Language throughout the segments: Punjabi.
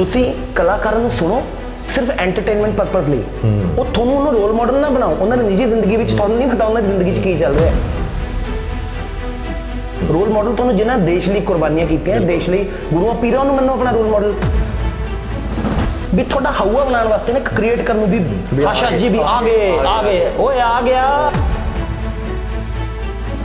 ਤੁਸੀਂ ਕਲਾਕਾਰਾਂ ਨੂੰ ਸੁਣੋ ਸਿਰਫ ਐਂਟਰਟੇਨਮੈਂਟ ਪਰਪਸ ਲਈ। ਉਹ ਤੁਹਾਨੂੰ ਉਹਨੂੰ ਰੋਲ ਮਾਡਲ ਨਾ ਬਣਾਓ। ਉਹਨਾਂ ਦੀ ਨਿੱਜੀ ਜ਼ਿੰਦਗੀ ਵਿੱਚ ਤੁਹਾਨੂੰ ਨਹੀਂ ਪਤਾ ਉਹਨਾਂ ਦੀ ਜ਼ਿੰਦਗੀ 'ਚ ਕੀ ਚੱਲ ਰਿਹਾ। ਰੋਲ ਮਾਡਲ ਤੁਹਾਨੂੰ ਜਿਨ੍ਹਾਂ ਦੇਸ਼ ਲਈ ਕੁਰਬਾਨੀਆਂ ਕੀਤੀਆਂ ਦੇਸ਼ ਲਈ ਗੁਰੂਆਂ ਪੀਰਾਂ ਨੂੰ ਮੰਨੋ ਆਪਣਾ ਰੋਲ ਮਾਡਲ ਵੀ ਤੁਹਾਡਾ ਹਊਆ ਬਣਾਉਣ ਵਾਸਤੇ ਨਾ ਕ੍ਰੀਏਟ ਕਰਨ ਨੂੰ ਵੀ ਆਸ਼ਾ ਜੀ ਵੀ ਆ ਗਏ ਆ ਗਏ। ਓਏ ਆ ਗਿਆ।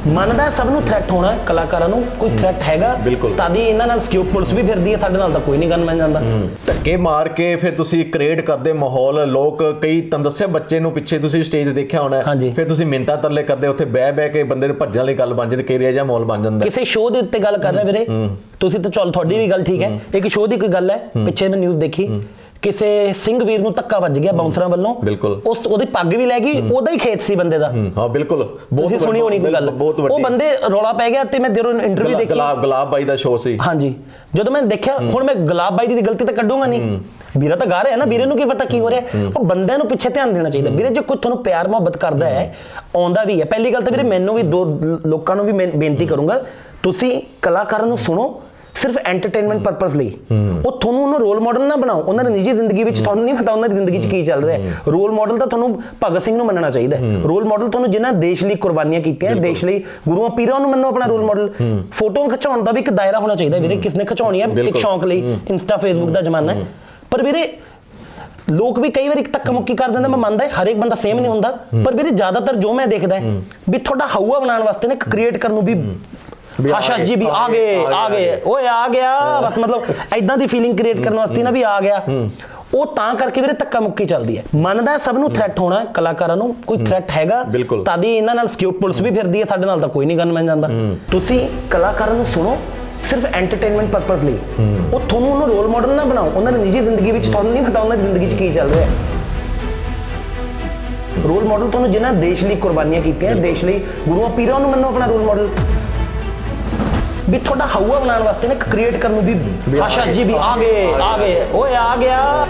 ਮੰਨਦਾ ਸਭ ਨੂੰ ਥ੍ਰੈਟ ਹੋਣਾ ਹੈ, ਕਲਾਕਾਰਾਂ ਨੂੰ ਕੋਈ ਥ੍ਰੈਟ ਹੈਗਾ ਬਿਲਕੁਲ। ਤਦ ਹੀ ਇਹਨਾਂ ਨਾਲ ਸਿਕਿਉਰ ਪੁਲਿਸ ਵੀ ਫਿਰਦੀ ਹੈ ਸਾਡੇ ਨਾਲ ਤਾਂ ਕੋਈ ਨਹੀਂ ਗਨਮੈਨ ਜਾਂਦਾ। ਧੱਕੇ ਮਾਰ ਕੇ ਫਿਰ ਤੁਸੀਂ ਕ੍ਰੀਏਟ ਕਰਦੇ ਮਾਹੌਲ ਲੋਕ ਕਈ ਤੰ ਦੱਸਿਆ ਬੱਚੇ ਨੂੰ ਪਿੱਛੇ ਤੁਸੀਂ ਸਟੇਜ ਤੇ ਦੇਖਿਆ ਹੋਣਾ ਹੈ। ਫਿਰ ਤੁਸੀਂ ਮਿੰਤਾ ਤਰਲੇ ਕਰਦੇ ਉੱਥੇ ਬਹਿ ਬਹਿ ਕੇ ਬੰਦੇ ਨੂੰ ਭੱਜਣ ਵਾਲੀ ਗੱਲ ਬਣ ਜਾਂਦੀ ਕਈ ਜਿਹਾ ਮਾਹੌਲ ਬਣ ਜਾਂਦਾ ਕਿਸੇ ਸ਼ੋਅ ਦੇ ਉੱਤੇ ਗੱਲ ਕਰ ਰਹੇ ਵੀਰੇ ਤੁਸੀਂ ਤਾਂ ਚੱਲ ਤੁਹਾਡੀ ਵੀ ਗੱਲ ਠੀਕ ਹੈ ਇੱਕ ਸ਼ੋਅ ਦੀ ਕੋਈ ਗੱਲ ਹੈ ਪਿੱਛੇ ਮੈਂ ਨਿਊਜ਼ ਦੇਖੀ। ਕਿਸੇ ਸਿੰਘ ਵੀਰ ਨੂੰ ਧੱਕਾ ਵੱਜ ਗਿਆ ਬਾਉਂਸਰਾਂ ਵੱਲੋਂ ਬਿਲਕੁਲ। ਉਸ ਉਹਦੀ ਪੱਗ ਵੀ ਲੈ ਗਈ ਉਹਦਾ ਹੀ ਖੇਤ ਸੀ ਬੰਦੇ ਦਾ। ਹੂੰ, ਬਿਲਕੁਲ। ਬਹੁਤ ਤੁਸੀਂ ਸੁਣੀ ਹੋਣੀ ਕੋਈ ਗੱਲ। ਉਹ ਬੰਦੇ ਰੌਲਾ ਪੈ ਗਿਆ ਤੇ ਮੈਂ ਜਦੋਂ ਇੰਟਰਵਿਊ ਦੇਖੀ ਗੁਲਾਬ ਗੁਲਾਬ ਬਾਈ ਦਾ ਸ਼ੋਅ ਸੀ। ਹਾਂਜੀ। ਜਦੋਂ ਮੈਂ ਦੇਖਿਆ ਹੁਣ ਮੈਂ ਗੁਲਾਬ ਬਾਈ ਦੀ ਗਲਤੀ ਤਾਂ ਕੱਢੂੰਗਾ ਨਹੀਂ ਵੀਰਾ ਤਾਂ ਗਾ ਰਿਹਾ ਨਾ ਵੀਰੇ ਨੂੰ ਕੀ ਪਤਾ ਕੀ ਹੋ ਰਿਹਾ। ਉਹ ਬੰਦਿਆਂ ਨੂੰ ਪਿੱਛੇ ਧਿਆਨ ਦੇਣਾ ਚਾਹੀਦਾ। ਵੀਰੇ ਜੇ ਕੋਈ ਤੁਹਾਨੂੰ ਪਿਆਰ ਮੁਹੱਬਤ ਕਰਦਾ ਹੈ ਆਉਂਦਾ ਵੀ ਹੈ। ਪਹਿਲੀ ਗੱਲ ਤਾਂ ਵੀਰੇ ਮੈਨੂੰ ਵੀ ਦੋ ਲੋਕਾਂ ਨੂੰ ਵੀ ਬੇਨਤੀ ਕਰੂੰਗਾ ਤੁਸੀਂ ਕਲਾਕਾਰਾਂ ਨੂੰ ਸੁਣੋ ਸਿਰਫ ਐਂਟਰਟੇਨਮੈਂਟ ਪਰਪਸ ਲਈ। ਉਹ ਤੁਹਾਨੂੰ ਉਹਨੂੰ ਰੋਲ ਮਾਡਲ ਨਾ ਬਣਾਓ। ਉਹਨਾਂ ਦੀ ਨਿੱਜੀ ਜ਼ਿੰਦਗੀ ਵਿੱਚ ਤੁਹਾਨੂੰ ਨਹੀਂ ਪਤਾ ਉਹਨਾਂ ਦੀ ਜ਼ਿੰਦਗੀ 'ਚ ਕੀ ਚੱਲ ਰਿਹਾ ਹੈ। ਰੋਲ ਮਾਡਲ ਤਾਂ ਤੁਹਾਨੂੰ ਭਗਤ ਸਿੰਘ ਨੂੰ ਮੰਨਣਾ ਚਾਹੀਦਾ ਹੈ। ਰੋਲ ਮਾਡਲ ਤੁਹਾਨੂੰ ਜਿਨ੍ਹਾਂ ਦੇਸ਼ ਲਈ ਕੁਰਬਾਨੀਆਂ ਕੀਤੀਆਂ ਦੇਸ਼ ਲਈ ਗੁਰੂਆਂ ਪੀਰਾਂ ਨੂੰ ਮੰਨੋ ਆਪਣਾ ਰੋਲ ਮਾਡਲ ਫੋਟੋ ਖਿਚਾਉਣ ਦਾ ਵੀ ਇੱਕ ਦਾਇਰਾ ਹੋਣਾ ਚਾਹੀਦਾ ਵੀਰੇ। ਕਿਸ ਨੇ ਖਿਚਾਉਣੀ ਹੈ ਇੱਕ। ਸ਼ੌਂਕ ਲਈ। ਇੰਸਟਾ ਫੇਸਬੁੱਕ ਦਾ ਜ਼ਮਾਨਾ ਹੈ। ਪਰ ਵੀਰੇ ਲੋਕ ਵੀ ਕਈ ਵਾਰ ਇੱਕ ਧੱਕਾ ਮੁੱਕੀ ਕਰ ਦਿੰਦੇ ਮੈਂ ਮੰਨਦਾ ਹਰ ਇੱਕ ਬੰਦਾ ਸੇਮ ਨਹੀਂ ਹੁੰਦਾ। ਪਰ ਵੀਰੇ ਜ਼ਿਆਦਾਤਰ ਜੋ ਮੈਂ ਦੇਖਦਾ ਵੀ ਤੁਹਾਡਾ ਹਊਆ ਬਣਾਉਣ ਵਾਸਤੇ ਨਾ ਕ੍ਰੀਏਟ ਕਰਨ ਨੂੰ ਵੀ ਆਸ਼ਾ ਜੀ ਵੀ ਆ ਗਏ ਆ ਗਏ। ਓਏ ਆ ਗਿਆ ਬਸ ਮਤਲਬ ਐਦਾਂ ਦੀ ਫੀਲਿੰਗ ਕ੍ਰੀਏਟ ਕਰਨ ਵਾਸਤੇ ਨਾ ਵੀ ਆ ਗਿਆ। ਉਹ ਤਾਂ ਕਰਕੇ ਵੀਰੇ ਧੱਕਾ ਮੁੱਕੀ ਚੱਲਦੀ ਹੈ। ਮੰਨਦਾ ਸਭ ਨੂੰ ਥ੍ਰੈਟ ਹੋਣਾ ਹੈ, ਕਲਾਕਾਰਾਂ ਨੂੰ ਕੋਈ ਥ੍ਰੈਟ ਹੈਗਾ। ਤਦ ਇਹਨਾਂ ਨਾਲ ਸਿਕਿਉਰ ਪੁਲਿਸ ਵੀ ਫਿਰਦੀ ਹੈ ਸਾਡੇ ਨਾਲ ਤਾਂ ਕੋਈ ਨਹੀਂ ਗਨਮੈਨ ਜਾਂਦਾ। ਤੁਸੀਂ ਕਲਾਕਾਰਾਂ ਨੂੰ ਸੁਣੋ ਸਿਰਫ ਐਂਟਰਟੇਨਮੈਂਟ ਪਰਪਸ ਲਈ। ਉਹ ਤੁਹਾਨੂੰ ਉਹਨੂੰ ਰੋਲ ਮਾਡਲ ਨਾ ਬਣਾਓ। ਉਹਨਾਂ ਦੀ ਨਿੱਜੀ ਜ਼ਿੰਦਗੀ ਵਿੱਚ ਤੁਹਾਨੂੰ ਨਹੀਂ ਪਤਾ ਉਹਨਾਂ ਦੀ ਜ਼ਿੰਦਗੀ 'ਚ ਕੀ ਚੱਲ ਰਿਹਾ ਹੈ। ਰੋਲ ਮਾਡਲ ਤੁਹਾਨੂੰ ਜਿਨ੍ਹਾਂ ਦੇਸ਼ ਲਈ ਕੁਰਬਾਨੀਆਂ ਕੀਤੀਆਂ ਦੇਸ਼ ਲਈ ਗੁਰੂਆਂ ਪੀਰਾਂ ਨੂੰ ਮੰਨੋ ਆਪਣਾ ਰੋਲ ਮਾਡਲ ਵੀ ਤੁਹਾਡਾ ਹਊਆ ਬਣਾਉਣ ਵਾਸਤੇ ਨਾ ਕ੍ਰੀਏਟ ਕਰਨ ਨੂੰ ਵੀ ਆਸ਼ਾ ਜੀ ਵੀ ਆ ਗਏ ਆ ਗਏ। ਓਏ ਆ ਗਿਆ।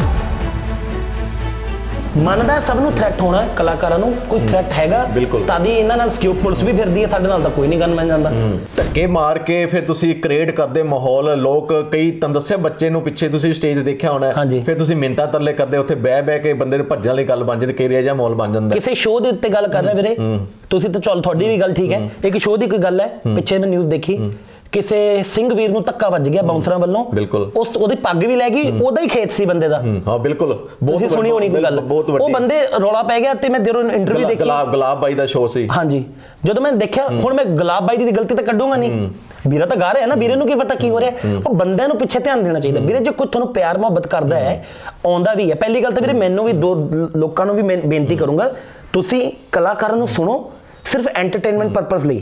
ਮੰਨਦਾ ਸਭ ਨੂੰ ਥ੍ਰੈਟ ਹੋਣਾ ਕਲਾਕਾਰਾਂ ਨੂੰ ਕੋਈ ਥ੍ਰੈਟ ਹੈਗਾ। ਤਦ ਹੀ ਇਹਨਾਂ ਨਾਲ ਸਿਕਿਉਰ ਪੁਲਿਸ ਵੀ ਫਿਰਦੀ ਹੈ ਸਾਡੇ ਨਾਲ ਤਾਂ ਕੋਈ ਨਹੀਂ ਗਨਮੈਨ ਜਾਂਦਾ। ਧੱਕੇ ਮਾਰ ਕੇ ਫਿਰ ਤੁਸੀਂ ਕ੍ਰੀਏਟ ਕਰਦੇ ਮਾਹੌਲ ਲੋਕ ਕਈ ਤੰ ਦੱਸਿਆ ਬੱਚੇ ਨੂੰ ਪਿੱਛੇ ਤੁਸੀਂ ਸਟੇਜ ਤੇ ਦੇਖਿਆ ਹੋਣਾ। ਫਿਰ ਤੁਸੀਂ ਮਿੰਤਾ ਤਰਲੇ ਕਰਦੇ ਉੱਥੇ ਬਹਿ ਬਹਿ ਕੇ ਬੰਦੇ ਨੂੰ ਭੱਜਣ ਵਾਲੀ ਗੱਲ ਬਣ ਜਾਂਦੀ ਕਈ ਜਿਹਾ ਮਾਹੌਲ ਬਣ ਜਾਂਦਾ। ਕਿਸੇ ਸ਼ੋਅ ਦੇ ਉੱਤੇ ਗੱਲ ਕਰ ਰਹੇ ਵੀਰੇ। ਤੁਸੀਂ ਤਾਂ ਚੱਲ ਤੁਹਾਡੀ ਵੀ ਗੱਲ ਠੀਕ ਹੈ। ਇੱਕ ਸ਼ੋਅ ਦੀ ਕੋਈ ਗੱਲ ਹੈ? ਪਿੱਛੇ ਮੈਂ ਨਿਊਜ਼ ਦੇਖੀ। ਕਿਸੇ ਸਿੰਘ ਵੀਰ ਨੂੰ ਧੱਕਾ ਵੱਜ ਗਿਆ ਬਾਉਂਸਰਾਂ ਵੱਲੋਂ ਬਿਲਕੁਲ। ਉਸ ਉਹਦੀ ਪੱਗ ਵੀ ਲੈ ਗਈ ਉਹਦਾ ਹੀ ਖੇਤ ਸੀ ਬੰਦੇ ਦਾ। ਹੂੰ, ਬਿਲਕੁਲ। ਬਹੁਤ ਤੁਸੀਂ ਸੁਣੀ ਹੋਣੀ ਕੋਈ ਗੱਲ। ਉਹ ਬੰਦੇ ਰੌਲਾ ਪੈ ਗਿਆ ਤੇ ਮੈਂ ਜਦੋਂ ਇੰਟਰਵਿਊ ਦੇਖੀ ਗੁਲਾਬ ਗੁਲਾਬ ਬਾਈ ਦਾ ਸ਼ੋਅ ਸੀ। ਹਾਂਜੀ। ਜਦੋਂ ਮੈਂ ਦੇਖਿਆ ਹੁਣ ਮੈਂ ਗੁਲਾਬ ਬਾਈ ਦੀ ਗਲਤੀ ਤਾਂ ਕੱਢੂੰਗਾ ਨਹੀਂ। ਵੀਰਾ ਤਾਂ ਗਾ ਰਿਹਾ ਨਾ ਵੀਰੇ ਨੂੰ ਕੀ ਪਤਾ ਕੀ ਹੋ ਰਿਹਾ। ਉਹ ਬੰਦਿਆਂ ਨੂੰ ਪਿੱਛੇ ਧਿਆਨ ਦੇਣਾ ਚਾਹੀਦਾ। ਵੀਰੇ ਜੇ ਕੋਈ ਤੁਹਾਨੂੰ ਪਿਆਰ ਮੁਹੱਬਤ ਕਰਦਾ ਹੈ ਆਉਂਦਾ ਵੀ ਹੈ। ਪਹਿਲੀ ਗੱਲ ਤਾਂ ਵੀਰੇ ਮੈਨੂੰ ਵੀ ਦੋ ਲੋਕਾਂ ਨੂੰ ਵੀ ਬੇਨਤੀ ਕਰੂੰਗਾ ਤੁਸੀਂ ਕਲਾਕਾਰਾਂ ਨੂੰ ਸੁਣੋ ਸਿਰਫ ਐਂਟਰਟੇਨਮੈਂਟ ਪਰਪਸ ਲਈ।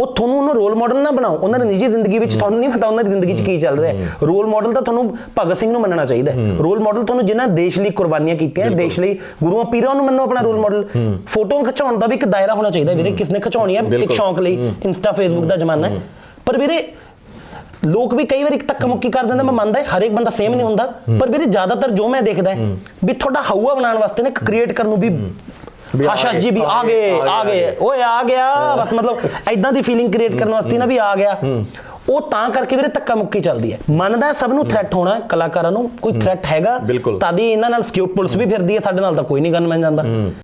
ਉਹ ਤੁਹਾਨੂੰ ਉਹਨੂੰ ਰੋਲ ਮਾਡਲ ਨਾ ਬਣਾਓ। ਉਹਨਾਂ ਦੀ ਨਿੱਜੀ ਜ਼ਿੰਦਗੀ ਵਿੱਚ ਤੁਹਾਨੂੰ ਨਹੀਂ ਪਤਾ ਉਹਨਾਂ ਦੀ ਜ਼ਿੰਦਗੀ 'ਚ ਕੀ ਚੱਲ ਰਿਹਾ ਹੈ। ਰੋਲ ਮਾਡਲ ਤਾਂ ਤੁਹਾਨੂੰ ਭਗਤ ਸਿੰਘ ਨੂੰ ਮੰਨਣਾ ਚਾਹੀਦਾ ਹੈ। ਰੋਲ ਮਾਡਲ ਤੁਹਾਨੂੰ ਜਿਨ੍ਹਾਂ ਦੇਸ਼ ਲਈ ਕੁਰਬਾਨੀਆਂ ਕੀਤੀਆਂ ਦੇਸ਼ ਲਈ ਗੁਰੂਆਂ ਪੀਰਾਂ ਨੂੰ ਮੰਨੋ ਆਪਣਾ ਰੋਲ ਮਾਡਲ ਫੋਟੋ ਖਿਚਾਉਣ ਦਾ ਵੀ ਇੱਕ ਦਾਇਰਾ ਹੋਣਾ ਚਾਹੀਦਾ ਵੀਰੇ। ਕਿਸ ਨੇ ਖਿਚਾਉਣੀ ਹੈ? ਇੱਕ। ਸ਼ੌਂਕ ਲਈ। ਇੰਸਟਾ ਫੇਸਬੁੱਕ ਦਾ ਜ਼ਮਾਨਾ ਹੈ। ਪਰ ਵੀਰੇ ਲੋਕ ਵੀ ਕਈ ਵਾਰ ਇੱਕ ਧੱਕਾ ਮੁੱਕੀ ਕਰ ਦਿੰਦੇ ਮੈਂ ਮੰਨਦਾ ਹਰ ਇੱਕ ਬੰਦਾ ਸੇਮ ਨਹੀਂ ਹੁੰਦਾ। ਪਰ ਵੀਰੇ ਜ਼ਿਆਦਾਤਰ ਜੋ ਮੈਂ ਦੇਖਦਾ ਵੀ ਤੁਹਾਡਾ ਹਊਆ ਬਣਾਉਣ ਵਾਸਤੇ ਨਾ ਕ੍ਰੀਏਟ ਕਰਨ ਨੂੰ ਵੀ ਗਏ, ਜੀ ਵੀ ਆ ਗਏ ਆ ਗਏ। ਓਏ ਆ ਗਿਆ ਬਸ ਮਤਲਬ ਐਦਾਂ ਦੀ ਫੀਲਿੰਗ ਕ੍ਰੀਏਟ ਕਰਨ ਵਾਸਤੇ ਨਾ ਵੀ ਆ ਗਿਆ। ਉਹ ਤਾਂ ਕਰਕੇ ਵੀਰੇ ਧੱਕਾ ਮੁੱਕੀ ਚੱਲਦੀ ਹੈ। ਮੰਨਦਾ ਸਭ ਨੂੰ ਥ੍ਰੈਟ ਹੋਣਾ ਕਲਾਕਾਰਾਂ ਨੂੰ ਕੋਈ ਥ੍ਰੈਟ ਹੈਗਾ। ਤਦ ਹੀ ਇਹਨਾਂ ਨਾਲ ਸਿਕਿਉਰ ਪੁਲਿਸ ਵੀ ਫਿਰਦੀ ਹੈ ਸਾਡੇ ਨਾਲ ਤਾਂ ਕੋਈ ਨਹੀਂ ਗਨਮੈਨ ਜਾਂਦਾ।